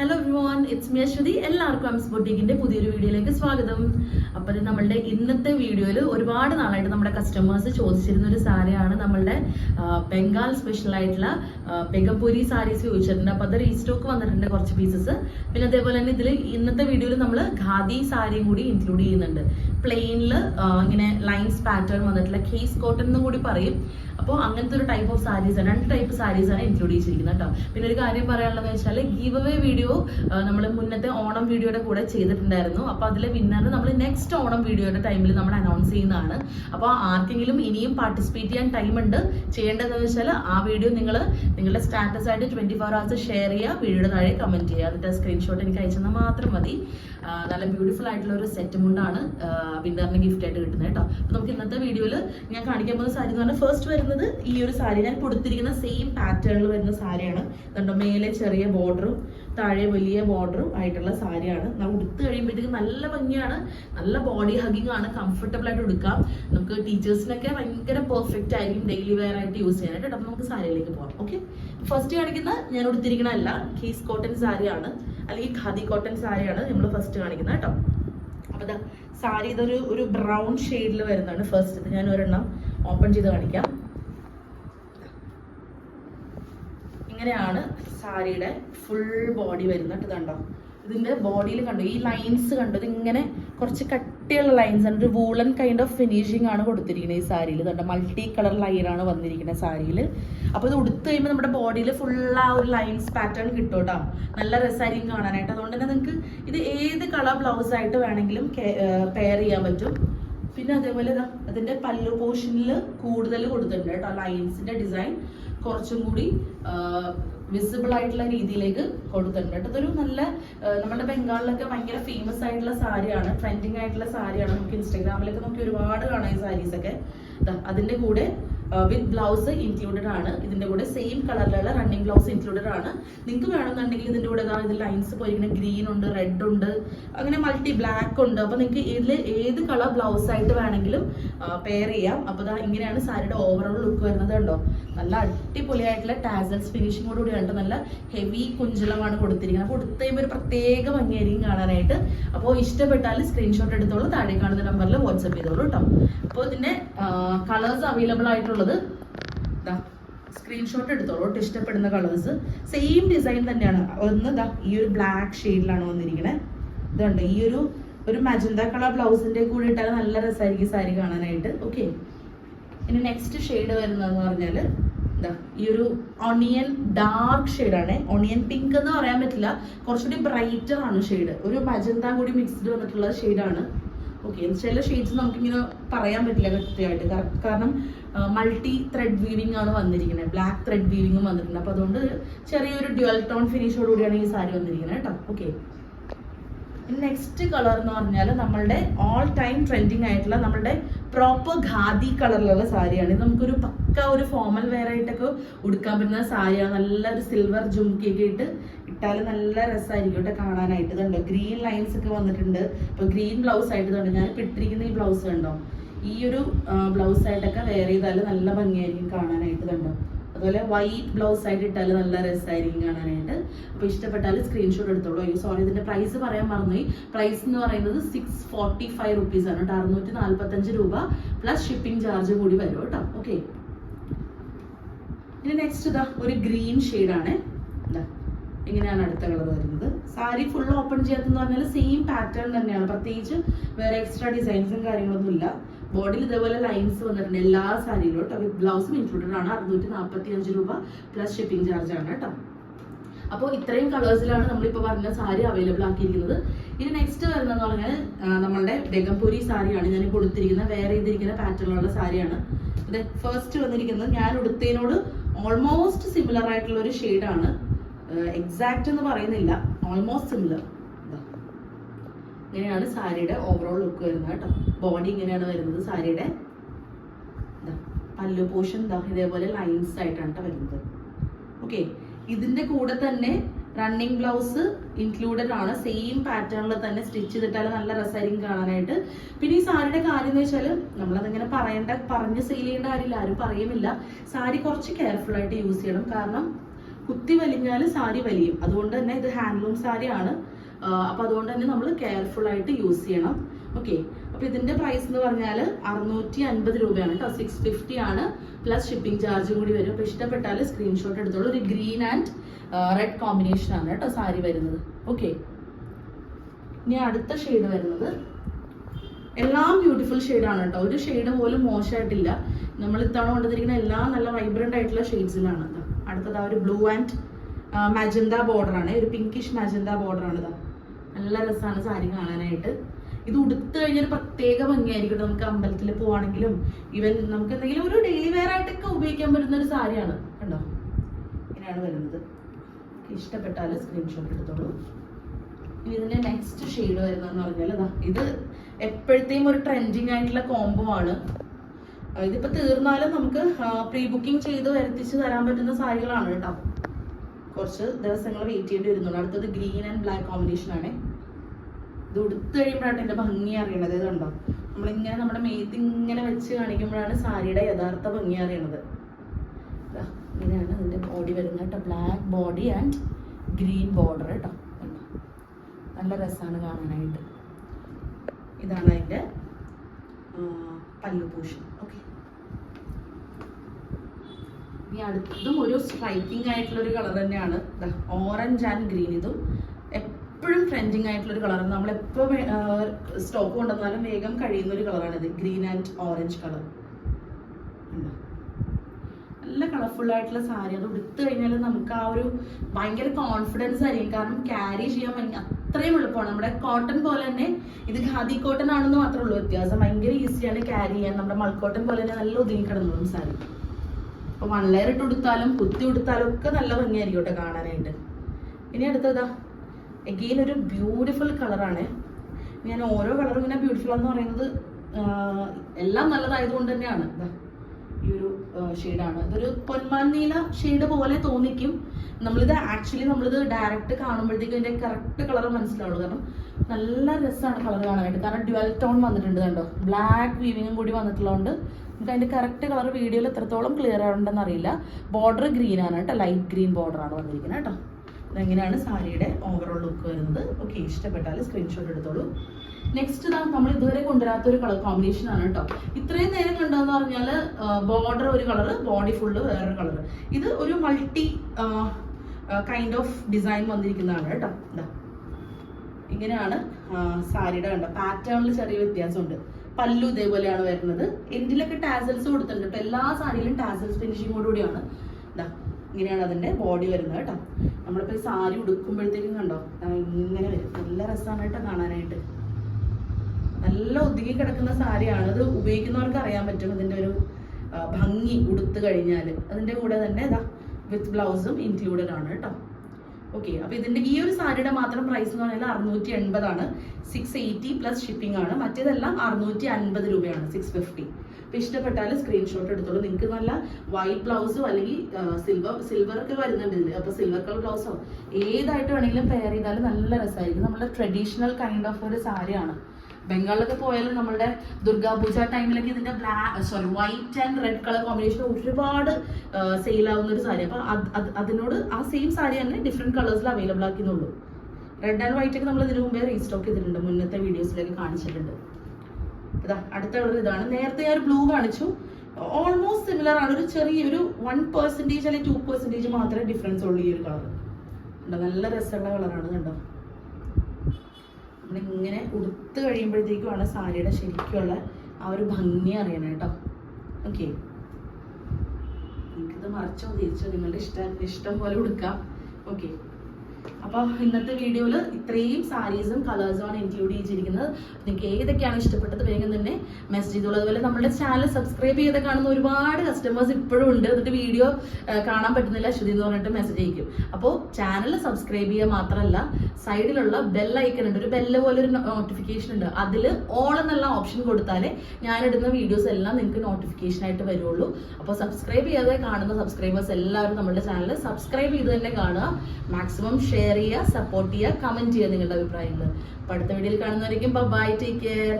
Hello everyone it's me Ashwathi എല്ലാവർക്കും അംസ് ബൊട്ടിക്കിന്റെ പുതിയൊരു വീഡിയോയിലേക്ക് സ്വാഗതം. അപ്പോൾ നമ്മളുടെ ഇന്നത്തെ വീഡിയോയിൽ ഒരുപാട് നാളായിട്ട് നമ്മുടെ കസ്റ്റമേഴ്സ് ചോദിച്ചിരുന്ന ഒരു സാരിയാണ് നമ്മളുടെ ബംഗാൾ സ്പെഷ്യൽ ആയിട്ടുള്ള പെഗപ്പൂരി സാരീസ് ചോദിച്ചിട്ടുണ്ട്. അപ്പോൾ അത് റീസ്റ്റോക്ക് വന്നിട്ടുണ്ട് കുറച്ച് പീസസ് പിന്നെ അതേപോലെ തന്നെ ഇതിൽ ഇന്നത്തെ വീഡിയോയിൽ നമ്മൾ ഖാദി സാരിയും കൂടി ഇൻക്ലൂഡ് ചെയ്യുന്നുണ്ട്. പ്ലെയിനിൽ ഇങ്ങനെ ലൈൻസ് പാറ്റേൺ വന്നിട്ടുള്ള കേസ് കോട്ടൺ എന്നും കൂടി പറയും. അപ്പോൾ അങ്ങനത്തെ ഒരു ടൈപ്പ് ഓഫ് സാരീസ് രണ്ട് ടൈപ്പ് സാരീസ് ആണ് ഇൻക്ലൂഡ് ചെയ്തിരിക്കുന്നത് കേട്ടോ. പിന്നെ ഒരു കാര്യം പറയാനുള്ളത് വെച്ചാൽ ഗീവ് അവേ വീഡിയോ നമ്മൾ മുന്നത്തെ ഓണം വീഡിയോയുടെ കൂടെ ചെയ്തിട്ടുണ്ടായിരുന്നു. അപ്പോൾ അതിലെ വിന്നർ നമ്മൾ നെക്സ്റ്റ് ഓണം വീഡിയോയുടെ ടൈമിൽ നമ്മൾ അനൗൺസ് ചെയ്യുന്നതാണ്. അപ്പോൾ ആർക്കെങ്കിലും ഇനിയും പാർട്ടിസിപ്പേറ്റ് ചെയ്യാൻ ടൈം ഉണ്ട് ചെയ്യേണ്ടതെന്ന് വെച്ചാൽ ആ വീഡിയോ നിങ്ങൾ നിങ്ങളുടെ സ്റ്റാറ്റസ് ആയിട്ട് ട്വന്റി ഫോർ ഹവേഴ്സ് ഷെയർ ചെയ്യുക വീഡിയോയുടെ താഴെ കമന്റ് ചെയ്യുക. അതിന്റെ സ്ക്രീൻഷോട്ട് എനിക്ക് അയച്ചെന്നാൽ മാത്രം മതി. നല്ല ബ്യൂട്ടിഫുൾ ആയിട്ടുള്ള ഒരു സെറ്റ് മുണ്ടാണ് വിന്നറിന് ഗിഫ്റ്റ് ആയിട്ട് കിട്ടുന്നത് കേട്ടോ. അപ്പോൾ നമുക്ക് ഇന്നത്തെ വീഡിയോയിൽ ഞാൻ കാണിക്കാൻ പോകുന്ന സാരി എന്ന് പറഞ്ഞാൽ ഫസ്റ്റ് വരുന്നത് ഈ ഒരു സാരി. ഞാൻ കൊടുത്തിരിക്കുന്ന സെയിം പാറ്റേണിൽ വരുന്ന സാരിയാണ്. കണ്ടോ മേലെ ചെറിയ ബോർഡറും താഴെ വലിയ ബോർഡറും ആയിട്ടുള്ള സാരിയാണ്. നമ്മൾ ഉടുത്ത് കഴിയുമ്പോഴത്തേക്കും നല്ല ഭംഗിയാണ്. നല്ല ബോഡി ഹഗിങ് ആണ്. കംഫർട്ടബിൾ ആയിട്ട് എടുക്കാം നമുക്ക് ടീച്ചേഴ്സിനൊക്കെ ഭയങ്കര പെർഫെക്റ്റ് ആയിരിക്കും ഡെയിലി വെയർ ആയിട്ട് യൂസ് ചെയ്യാനായിട്ട്. അപ്പോൾ നമുക്ക് സാരിയിലേക്ക് പോകാം ഓക്കെ ഫസ്റ്റ് കാണിക്കുന്ന ഞാൻ ഉടുത്തിരിക്കണല്ല കീസ് കോട്ടൺ സാരിയാണ്. അല്ലെങ്കിൽ ഖാദി കോട്ടൺ സാരിയാണ് നമ്മൾ ഫസ്റ്റ് കാണിക്കുന്നത് കേട്ടോ. അപ്പോൾ ദാ സാരി ഇതൊരു ഒരു ബ്രൗൺ ഷെയ്ഡിൽ വരുന്നതാണ്. ഫസ്റ്റ് ഇത് ഞാൻ ഒരെണ്ണം ഓപ്പൺ ചെയ്ത് കാണിക്കാം. ഇങ്ങനെയാണ് സാരിയുടെ ഫുൾ ബോഡി വരുന്നത്. കണ്ടോ. ഇതിന്റെ ബോഡിയിൽ കണ്ടു. ഈ ലൈൻസ് കണ്ടു. ഇതിങ്ങനെ കുറച്ച് കട്ടിയുള്ള ലൈൻസ് ആണ്. ഒരു വൂളൻ കൈൻഡ് ഓഫ് ഫിനിഷിംഗ് ആണ് കൊടുത്തിരിക്കുന്നത് ഈ സാരിയിൽ കണ്ടോ? മൾട്ടി കളർ ലൈനാണ് വന്നിരിക്കുന്നത് സാരിയിൽ അപ്പോൾ ഇത് ഉടുത്തു കഴിയുമ്പോൾ നമ്മുടെ ബോഡിയിൽ ഫുൾ ആ ഒരു ലൈൻസ് പാറ്റേൺ കിട്ടും കേട്ടോ നല്ല രസമായിരിക്കും കാണാനായിട്ട്. അതുകൊണ്ട് തന്നെ നിങ്ങൾക്ക് ഇത് ഏത് കളർ ബ്ലൗസ് ആയിട്ട് വേണമെങ്കിലും പെയർ ചെയ്യാൻ പറ്റും. പിന്നെ അതേപോലെ അതിന്റെ പല്ലു പോർഷനിൽ കൂടുതൽ കൊടുത്തിട്ടുണ്ട് കേട്ടോ. ലൈൻസിന്റെ ഡിസൈൻ കുറച്ചും കൂടി വിസിബിൾ ആയിട്ടുള്ള രീതിയിലേക്ക് കൊടുത്തിട്ടുണ്ട്. കേട്ടോ ഇതൊരു നല്ല നമ്മുടെ ബംഗാളിലൊക്കെ ഭയങ്കര ഫേമസ് ആയിട്ടുള്ള സാരിയാണ് ട്രെൻഡിങ് ആയിട്ടുള്ള സാരിയാണ് നമുക്ക് ഇൻസ്റ്റാഗ്രാമിലൊക്കെ നമുക്ക് ഒരുപാട് കാണാം ഈ സാരീസ് ഒക്കെ. ദാ അതിന്റെ കൂടെ വിത്ത് ബ്ലൗസ് ഇൻക്ലൂഡഡ് ആണ്. ഇതിന്റെ കൂടെ സെയിം കളറിലുള്ള റണ്ണിങ് ബ്ലൗസ് ഇൻക്ലൂഡഡ് ആണ്. നിങ്ങൾക്ക് വേണമെന്നുണ്ടെങ്കിൽ ഇതിന്റെ കൂടെ ദാ ഇതിൽ ലൈൻസ് പോയിരിക്കുന്ന ഗ്രീൻ ഉണ്ട് റെഡ് ഉണ്ട് അങ്ങനെ മൾട്ടി ബ്ലാക്ക് ഉണ്ട്. അപ്പൊ നിങ്ങൾക്ക് ഇതിൽ ഏത് കളർ ബ്ലൗസ് ആയിട്ട് വേണമെങ്കിലും പെയർ ചെയ്യാം. അപ്പൊ ദാ ഇങ്ങനെയാണ് സാരിയുടെ ഓവറോൾ ലുക്ക് വരുന്നത് കണ്ടോ? നല്ല അടിപൊളിയായിട്ടുള്ള ടാസൽസ് ഫിനിഷിങ്ങോട് കൂടി ഉണ്ട് നല്ല ഹെവി കുഞ്ചലമാണ് കൊടുത്തിരിക്കുന്നത്. അപ്പോൾ കൊടുത്തു കഴിയുമ്പോൾ ഒരു പ്രത്യേക ഭംഗിയായിരിക്കും കാണാനായിട്ട്. അപ്പോൾ ഇഷ്ടപ്പെട്ടാൽ സ്ക്രീൻഷോട്ട് എടുത്തോളൂ. താഴെ കാണുന്ന നമ്പറിൽ വാട്സപ്പ് ചെയ്തോളൂ കേട്ടോ. അപ്പോൾ ഇതിന്റെ കളേഴ്സ് അവൈലബിൾ ദാ സ്ക്രീൻഷോട്ട് എടുത്തോളൂ. ഇഷ്ടപ്പെടുന്ന കളേഴ്സ് സെയിം ഡിസൈൻ തന്നെയാണ്. ഒന്ന് ദാ ഈ ഒരു ബ്ലാക്ക് ഷെയ്ഡിലാണ് വന്നിരിക്കുന്നത് ഇതുണ്ട് ഈ ഒരു ഒരു മജന്ത കളർ ബ്ലൗസിന്റെ കൂടെ ഇട്ടാൽ നല്ല രസമായിരിക്കും സാരി കാണാനായിട്ട്. ഓക്കെ ഇനി നെക്സ്റ്റ് ഷെയ്ഡ് വരുന്നതെന്ന് പറഞ്ഞാൽ ഇതാ ഈ ഒരു ഒണിയൻ ഡാർക്ക് ഷെയ്ഡാണ് ഒണിയൻ പിങ്ക് എന്ന് പറയാൻ പറ്റില്ല. കുറച്ചുകൂടി ബ്രൈറ്റർ ആണ് ഷെയ്ഡ് ഒരു മജന്ത കൂടി മിക്സ്ഡ് വന്നിട്ടുള്ള ഷെയ്ഡാണ് ഓക്കെ ചില ഷെയ്ഡ്സ് നമുക്കിങ്ങനെ പറയാൻ പറ്റില്ല കൃത്യമായിട്ട്. കാരണം മൾട്ടി ത്രെഡ് വീവിംഗ് ആണ് വന്നിരിക്കുന്നത്. ബ്ലാക്ക് ത്രെഡ് വീവിംഗും വന്നിട്ടുണ്ട്. അപ്പോൾ അതുകൊണ്ട് ചെറിയൊരു ഡ്യുവൽ ടോൺ ഫിനിഷോട് കൂടിയാണ് ഈ സാരി വന്നിരിക്കുന്നത് കേട്ടോ. ഓക്കെ നെക്സ്റ്റ് കളർ എന്ന് പറഞ്ഞാൽ നമ്മളുടെ ഓൾ ടൈം ട്രെൻഡിങ് ആയിട്ടുള്ള നമ്മളുടെ പ്രോപ്പർ ഖാദി കളറിലുള്ള സാരിയാണ്. ഇത് നമുക്കൊരു പക്ക ഒരു ഫോമൽ വെയർ ആയിട്ടൊക്കെ ഉടുക്കാൻ പറ്റുന്ന സാരിയാണ്. നല്ലൊരു സിൽവർ ജുംക്കിയൊക്കെ ഇട്ട് ഇട്ടാൽ നല്ല രസമായിരിക്കും കേട്ടോ കാണാനായിട്ട്. കണ്ടോ ഗ്രീൻ ലൈൻസ് ഒക്കെ വന്നിട്ടുണ്ട്. ഇപ്പൊ ഗ്രീൻ ബ്ലൗസ് ആയിട്ട് ഇതുണ്ട് ഞാൻ ഇട്ടിരിക്കുന്ന ഈ ബ്ലൗസ് കണ്ടോ? ഈ ഒരു ബ്ലൗസ് ആയിട്ടൊക്കെ വെയർ ചെയ്താൽ നല്ല ഭംഗിയായിരിക്കും കാണാനായിട്ട് കണ്ടോ? അതുപോലെ വൈറ്റ് ബ്ലൗസ് ആയിട്ട് ഇട്ടാൽ നല്ല രസമായിരിക്കും കാണാനായിട്ട്. അപ്പോൾ ഇഷ്ടപ്പെട്ടാൽ സ്ക്രീൻഷോട്ട് എടുത്തോളൂ. സോറി ഇതിന്റെ പ്രൈസ് പറയാൻ മറന്നുപോയി. പ്രൈസ് എന്ന് പറയുന്നത് സിക്സ് ഫോർട്ടി ഫൈവ് റുപ്പീസ് ആണ് കേട്ടോ. അറുന്നൂറ്റി നാല്പത്തഞ്ച് രൂപ പ്ലസ് ഷിപ്പിംഗ് ചാർജ് കൂടി വരും കേട്ടോ. ഓക്കെ ഇനി നെക്സ്റ്റ് ഇതാ ഒരു ഗ്രീൻ ആണ്. ഇങ്ങനെയാണ് അടുത്ത കളർ വരുന്നത്. സാരി ഫുൾ ഓപ്പൺ ചെയ്യാത്തെന്ന് പറഞ്ഞാൽ സെയിം പാറ്റേൺ തന്നെയാണ്. പ്രത്യേകിച്ച് വേറെ എക്സ്ട്രാ ഡിസൈൻസും കാര്യങ്ങളൊന്നും ഇല്ല. ബോഡിയിൽ ഇതേപോലെ ലൈൻസ് വന്നിട്ടുണ്ട് എല്ലാ സാരിയിലും ബ്ലൗസും ഇൻക്ലൂഡഡ് ആണ് അറുന്നൂറ്റി നാൽപ്പത്തി അഞ്ച് രൂപ പ്ലസ് ഷിപ്പിംഗ് ചാർജ് ആണ് കേട്ടോ. അപ്പോൾ ഇത്രയും കളേഴ്സിലാണ് നമ്മളിപ്പോൾ പറഞ്ഞ സാരി അവൈലബിൾ ആക്കിയിരിക്കുന്നത്. ഇനി നെക്സ്റ്റ് വരുന്നതെന്ന് പറഞ്ഞാൽ നമ്മളുടെ ബെഗംപൂരി സാരിയാണ്. ഞാൻ കൊടുത്തിരിക്കുന്ന വേറെ ചെയ്തിരിക്കുന്ന പാറ്റേണുള്ള സാരിയാണ്. ഇത് ഫസ്റ്റ് വന്നിരിക്കുന്നത് ഞാൻ ഉടുത്തതിനോട് ഓൾമോസ്റ്റ് സിമിലർ ആയിട്ടുള്ള ഒരു ഷെയ്ഡാണ് എക്സാക്റ്റ് എന്ന് പറയുന്നില്ല. ഓൾമോസ്റ്റ് സിമിലർ ഇങ്ങനെയാണ് സാരിയുടെ ഓവറോൾ ലുക്ക് വരുന്നത് കേട്ടോ. ബോഡി ഇങ്ങനെയാണ് വരുന്നത് സാരിയുടെ. പല്ലു പോഷൻ ഇതേപോലെ ലൈൻസ് ആയിട്ടാണ് ട്ടോ വരുന്നത്. ഓക്കെ ഇതിന്റെ കൂടെ തന്നെ റണ്ണിങ് ബ്ലൗസ് ഇൻക്ലൂഡഡ് ആണ്. സെയിം പാറ്റേണിൽ തന്നെ സ്റ്റിച്ച് ചെയ്തിട്ടാൽ നല്ല രസമായിരിക്കും കാണാനായിട്ട്. പിന്നെ ഈ സാരിയുടെ കാര്യം എന്ന് വെച്ചാൽ നമ്മളതിങ്ങനെ പറയേണ്ട പറഞ്ഞ് സെയിൽ ചെയ്യേണ്ട കാര്യമില്ല. ആരും പറയുമില്ല സാരി കുറച്ച് കെയർഫുൾ ആയിട്ട് യൂസ് ചെയ്യണം. കാരണം കുത്തി വലിഞ്ഞാൽ സാരി വലിയും. അതുകൊണ്ട് തന്നെ ഇത് ഹാൻഡ്ലൂം സാരിയാണ്. അപ്പോൾ അതുകൊണ്ട് തന്നെ നമ്മൾ കെയർഫുൾ ആയിട്ട് യൂസ് ചെയ്യണം. ഓക്കെ അപ്പോൾ ഇതിന്റെ പ്രൈസ് എന്ന് പറഞ്ഞാൽ അറുന്നൂറ്റി അൻപത് രൂപയാണ് കേട്ടോ സിക്സ് ഫിഫ്റ്റി ആണ്. പ്ലസ് ഷിപ്പിംഗ് ചാർജും കൂടി വരും. അപ്പോൾ ഇഷ്ടപ്പെട്ടാൽ സ്ക്രീൻഷോട്ട് എടുത്തോളൂ. ഒരു ഗ്രീൻ ആൻഡ് റെഡ് കോമ്പിനേഷൻ ആണ് കേട്ടോ സാരി വരുന്നത്. ഓക്കെ ഇനി അടുത്ത ഷെയ്ഡ് വരുന്നത്. എല്ലാം ബ്യൂട്ടിഫുൾ ആണ് കേട്ടോ ഒരു ഷെയ്ഡ് പോലും മോശമായിട്ടില്ല നമ്മൾ ഇത്തവണ കൊണ്ടുവന്നിരിക്കുന്ന എല്ലാം നല്ല വൈബ്രന്റ് ആയിട്ടുള്ള ഷെയ്ഡ്സിലാണ് അടുത്തത് ആ ഒരു ബ്ലൂ ആൻഡ് മജന്ത ബോർഡറാണ് ഒരു പിങ്കിഷ് മജന്ത ബോർഡറാണ് ഇതാ. നല്ല രസമാണ് സാരി കാണാനായിട്ട്. ഇത് ഉടുത്തു കഴിഞ്ഞാൽ പ്രത്യേക ഭംഗിയായിരിക്കും. നമുക്ക് അമ്പലത്തിൽ പോവാണെങ്കിലും. ഈവൻ നമുക്ക് എന്തെങ്കിലും ഒരു ഡെയിലി വെയർ ആയിട്ടൊക്കെ ഉപയോഗിക്കാൻ പറ്റുന്ന ഒരു സാരിയാണ്. കണ്ടോ? ഇങ്ങനെയാണ് വരുന്നത്. ഇഷ്ടപ്പെട്ടാൽ സ്ക്രീൻഷോട്ട് എടുത്തോളൂ. ഇനി ഇതിന്റെ നെക്സ്റ്റ് ഷെയ്ഡ് വരുന്നതെന്ന് പറഞ്ഞാൽ ഇത്. എപ്പോഴത്തെയും ഒരു ട്രെൻഡിങ് ആയിട്ടുള്ള കോംബോ ആണ്. ഇതിപ്പോ തീർന്നാലും നമുക്ക് പ്രീ ബുക്കിംഗ് ചെയ്ത് വരുത്തിച്ച് തരാൻ പറ്റുന്ന സാരികളാണ് കേട്ടോ. കുറച്ച് ദിവസങ്ങൾ വെയിറ്റ് ചെയ്യേണ്ടി വരുന്നുണ്ട് അടുത്തത് ഗ്രീൻ ആൻഡ് ബ്ലാക്ക് കോമ്പിനേഷൻ ആണ്. ഇത് ഉടുത്തു കഴിയുമ്പോഴാണ് എന്റെ ഭംഗി അറിയണത്. ഇത് കണ്ടോ? നമ്മളിങ്ങനെ നമ്മുടെ മേത്ത് ഇങ്ങനെ വെച്ച് കാണിക്കുമ്പോഴാണ് സാരിയുടെ യഥാർത്ഥ ഭംഗി അറിയണത്. ഇങ്ങനെയാണ് അതിന്റെ ബോഡി വരുന്നത് കേട്ടോ. Black body and green border കേട്ടോ. നല്ല രസമാണ് കാണാനായിട്ട്. ഇതാണ് പല്ലുപൂഷണം പല്ലു ഓക്കെ ഇനി അടുത്തതും ഒരു സ്ട്രൈക്കിംഗ് ആയിട്ടുള്ള ഒരു കളർ തന്നെയാണ് ഓറഞ്ച് ആൻഡ് ഗ്രീൻ ഇതും എപ്പോഴും ട്രെൻഡിങ് ആയിട്ടുള്ള ഒരു കളർ നമ്മൾ എപ്പോൾ സ്റ്റോക്ക് കൊണ്ടുവന്നാലും വേഗം കഴിയുന്ന ഒരു കളറാണ് ഇത്. ഗ്രീൻ ആൻഡ് ഓറഞ്ച് കളർ നല്ല കളർഫുൾ ആയിട്ടുള്ള സാരി. അത് ഉടുത്തു കഴിഞ്ഞാൽ നമുക്ക് ആ ഒരു ഭയങ്കര കോൺഫിഡൻസ് ആയിരിക്കും. കാരണം ക്യാരി ചെയ്യാൻ ഭയങ്കര അത്രയും എളുപ്പമാണ്. നമ്മുടെ കോട്ടൺ പോലെ തന്നെ ഇത് ഖാദി കോട്ടൺ ആണെന്ന് മാത്രമേ ഉള്ളൂ വ്യത്യാസം. ഭയങ്കര ഈസിയാണ് ക്യാരി ചെയ്യാൻ. നമ്മുടെ മൾക്കോട്ടൺ പോലെ തന്നെ നല്ല ഒതുങ്ങി കിടന്നോളും സാരി. അപ്പൊ വൺ ലെയർ ഇട്ട് കൊടുത്താലും കുത്തി കൊടുത്താലും ഒക്കെ നല്ല ഭംഗിയായിരിക്കും കേട്ടോ കാണാനായിട്ട്. ഇനി അടുത്തതാ. എഗെയിൻ ഒരു ബ്യൂട്ടിഫുൾ കളറാണ് ഞാൻ ഓരോ കളറും ഇങ്ങനെ ബ്യൂട്ടിഫുൾ എന്ന് പറയുന്നത് എല്ലാം എല്ലാം നല്ലതായതുകൊണ്ട് തന്നെയാണ്. ഈ ഒരു ഷെയ്ഡാണ് ഇതൊരു പൊന്മാൻ നീല ഷെയ്ഡ് പോലെ തോന്നിക്കും. നമ്മളിത് ആക്ച്വലി നമ്മളിത് ഡയറക്റ്റ് കാണുമ്പോഴത്തേക്കും ഇതിന്റെ കറക്റ്റ് കളർ മനസ്സിലാവുള്ളൂ. കാരണം നല്ല രസമാണ് കളർ കാണാനായിട്ട്. കാരണം ഡ്യുവൽ ടോൺ വന്നിട്ടുണ്ട് കണ്ടോ? ബ്ലാക്ക് വീവിങ്ങും കൂടി വന്നിട്ടുള്ളതുകൊണ്ട് നമുക്ക് അതിന്റെ കറക്റ്റ് കളർ വീഡിയോയിൽ എത്രത്തോളം ക്ലിയർ ആവുണ്ടെന്ന് അറിയില്ല. ബോർഡർ ഗ്രീൻ ആണ് കേട്ടോ. ലൈറ്റ് ഗ്രീൻ ബോർഡർ ആണ് വന്നിരിക്കുന്നത് കേട്ടോ. ഇതെങ്ങനെയാണ് സാരിയുടെ ഓവറോൾ ലുക്ക് വരുന്നത്? ഓക്കെ ഇഷ്ടപ്പെട്ടാൽ സ്ക്രീൻഷോട്ട് എടുത്തോളൂ. നെക്സ്റ്റ് നമ്മൾ ഇതുവരെ കൊണ്ടുവരാത്ത ഒരു കളർ കോമ്പിനേഷൻ ആണ് കേട്ടോ. ഇത്രയും നേരം കണ്ടതെന്ന് പറഞ്ഞാൽ ബോർഡർ ഒരു കളർ ബോഡി ഫുള്ള് വേറൊരു കളർ ഇത് ഒരു മൾട്ടി കൈൻഡ് ഓഫ് ഡിസൈൻ വന്നിരിക്കുന്നതാണ് കേട്ടോ. ഇങ്ങനെയാണ് സാരിയുടെ കണ്ട? പാറ്റേണിൽ ചെറിയ വ്യത്യാസമുണ്ട്. പല്ലു ഇതേപോലെയാണ് വരുന്നത്. എൻഡിലൊക്കെ ടാസൽസ് കൊടുത്തിട്ടുണ്ട്. കേട്ടോ എല്ലാ സാരിയിലും ടാസൽസ് ഫിനിഷിങ്ങോട് കൂടിയാണ്. ഇതാ ഇങ്ങനെയാണ് അതിന്റെ ബോഡി വരുന്നത് കേട്ടോ. നമ്മളിപ്പോ ഈ സാരി ഉടുക്കുമ്പോഴത്തേക്കും കണ്ടോ? ഇങ്ങനെ വരും. നല്ല രസമാണ് കേട്ടോ കാണാനായിട്ട്. നല്ല ഒതുങ്ങി കിടക്കുന്ന സാരിയാണ്. അത് ഉപയോഗിക്കുന്നവർക്ക് അറിയാൻ പറ്റും. ഇതിന്റെ ഒരു ഭംഗി ഉടുത്തു കഴിഞ്ഞാൽ അതിന്റെ കൂടെ തന്നെ ഇതാ വിത്ത് ബ്ലൗസും ഇൻക്ലൂഡഡ് ആണ് കേട്ടോ. ഓക്കെ അപ്പൊ ഇതിന്റെ ഈ ഒരു സാരിയുടെ മാത്രം പ്രൈസ് എന്ന് പറഞ്ഞാൽ അറുന്നൂറ്റി എൺപതാണ് സിക്സ് എയ്റ്റി പ്ലസ് ഷിപ്പിംഗ് ആണ്. മറ്റേതെല്ലാം അറുന്നൂറ്റി അൻപത് രൂപയാണ് സിക്സ് ഫിഫ്റ്റി അപ്പൊ ഇഷ്ടപ്പെട്ടാൽ സ്ക്രീൻഷോട്ട് എടുത്തോളൂ. നിങ്ങൾക്ക് നല്ല വൈറ്റ് ബ്ലൗസോ അല്ലെങ്കിൽ സിൽവർ സിൽവർ ഒക്കെ വരുന്നുണ്ട് ഇതിൽ അപ്പൊ സിൽവർ കളർ ബ്ലൗസോ ഏതായിട്ട് വേണമെങ്കിലും പെയർ ചെയ്താൽ നല്ല രസമായിരിക്കും. നമ്മുടെ ട്രഡീഷണൽ കൈൻഡ് ഓഫ് ഒരു സാരിയാണ്. ബംഗാളിലൊക്കെ പോയാലും നമ്മുടെ ദുർഗാ പൂജ ടൈമിലൊക്കെ ഇതിന്റെ black sorry white and red colour combination ഒരുപാട് സെയിൽ ആവുന്ന ഒരു സാരി അപ്പൊ അത് അത് അതിനോട് ആ സെയിം സാരി തന്നെ ഡിഫറെന്റ് കളേഴ്സിൽ അവൈലബിൾ ആക്കിയെന്നുള്ളൂ. റെഡ് ആൻഡ് വൈറ്റ് ഒക്കെ നമ്മൾ ഇതിനു മുമ്പേ റീസ്റ്റോക്ക് ചെയ്തിട്ടുണ്ട്. മുന്നത്തെ വീഡിയോസിലൊക്കെ കാണിച്ചിട്ടുണ്ട്. ഇതാ അടുത്ത കളർ ഇതാണ്. നേരത്തെ ഞാൻ ഒരു ബ്ലൂ കാണിച്ചു. ഓൾമോസ്റ്റ് സിമിലർ ആണ്. ഒരു ചെറിയൊരു വൺ പെർസെന്റേജ് അല്ലെങ്കിൽ ടു പെർസെന്റേജ് മാത്രമേ ഡിഫറൻസ് ഉള്ളൂ ഈ ഒരു കളർ നല്ല രസമുള്ള കളറാണ് കണ്ടോ? നമ്മളിങ്ങനെ ഉടുത്ത് കഴിയുമ്പോഴത്തേക്കുമാണ് സാരിയുടെ ശരിക്കുള്ള ആ ഒരു ഭംഗി അറിയണം കേട്ടോ. ഓക്കെ നിങ്ങൾക്കിത് മറിച്ചോ തിരിച്ചോ നിങ്ങളുടെ ഇഷ്ട ഇഷ്ടം പോലെ ഉടുക്കാം. ഓക്കെ അപ്പോൾ ഇന്നത്തെ വീഡിയോയിൽ ഇത്രയും സാരീസും കളേഴ്സും ആണ് ഇൻക്ലൂഡ് ചെയ്തിരിക്കുന്നത്. നിങ്ങൾക്ക് ഏതൊക്കെയാണ് ഇഷ്ടപ്പെട്ടത് വേഗം തന്നെ മെസ്സേജ് ചെയ്തോളൂ. അതുപോലെ നമ്മുടെ ചാനൽ സബ്സ്ക്രൈബ് ചെയ്ത് കാണുന്ന ഒരുപാട് കസ്റ്റമേഴ്സ് ഇപ്പോഴും ഉണ്ട്. എന്നിട്ട് വീഡിയോ കാണാൻ പറ്റുന്നില്ല. ശ്രുതി എന്ന് പറഞ്ഞിട്ട് മെസ്സേജ് അയക്കും. അപ്പോൾ ചാനൽ സബ്സ്ക്രൈബ് ചെയ്യുക മാത്രമല്ല സൈഡിലുള്ള ബെൽ ഐക്കൺ ഉണ്ട്. ഒരു ബെല്ല് പോലെ ഒരു നോട്ടിഫിക്കേഷൻ ഉണ്ട്. അതിൽ ഓൾ എന്നുള്ള ഓപ്ഷൻ കൊടുത്താലേ ഞാനിടുന്ന വീഡിയോസ് എല്ലാം നിങ്ങൾക്ക് നോട്ടിഫിക്കേഷൻ ആയിട്ട് വരുള്ളൂ. അപ്പോൾ സബ്സ്ക്രൈബ് ചെയ്യാതെ കാണുന്ന സബ്സ്ക്രൈബേഴ്സ് എല്ലാവരും നമ്മുടെ ചാനൽ സബ്സ്ക്രൈബ് ചെയ്ത് തന്നെ കാണുക. മാക്സിമം ഷെയർ ചെയ്യുക സപ്പോർട്ട് ചെയ്യുക കമന്റ് ചെയ്യുക നിങ്ങളുടെ അഭിപ്രായങ്ങൾ. അടുത്ത വീഡിയോയിൽ കാണുന്നവരേക്കും ബൈ ടേക്ക് കെയർ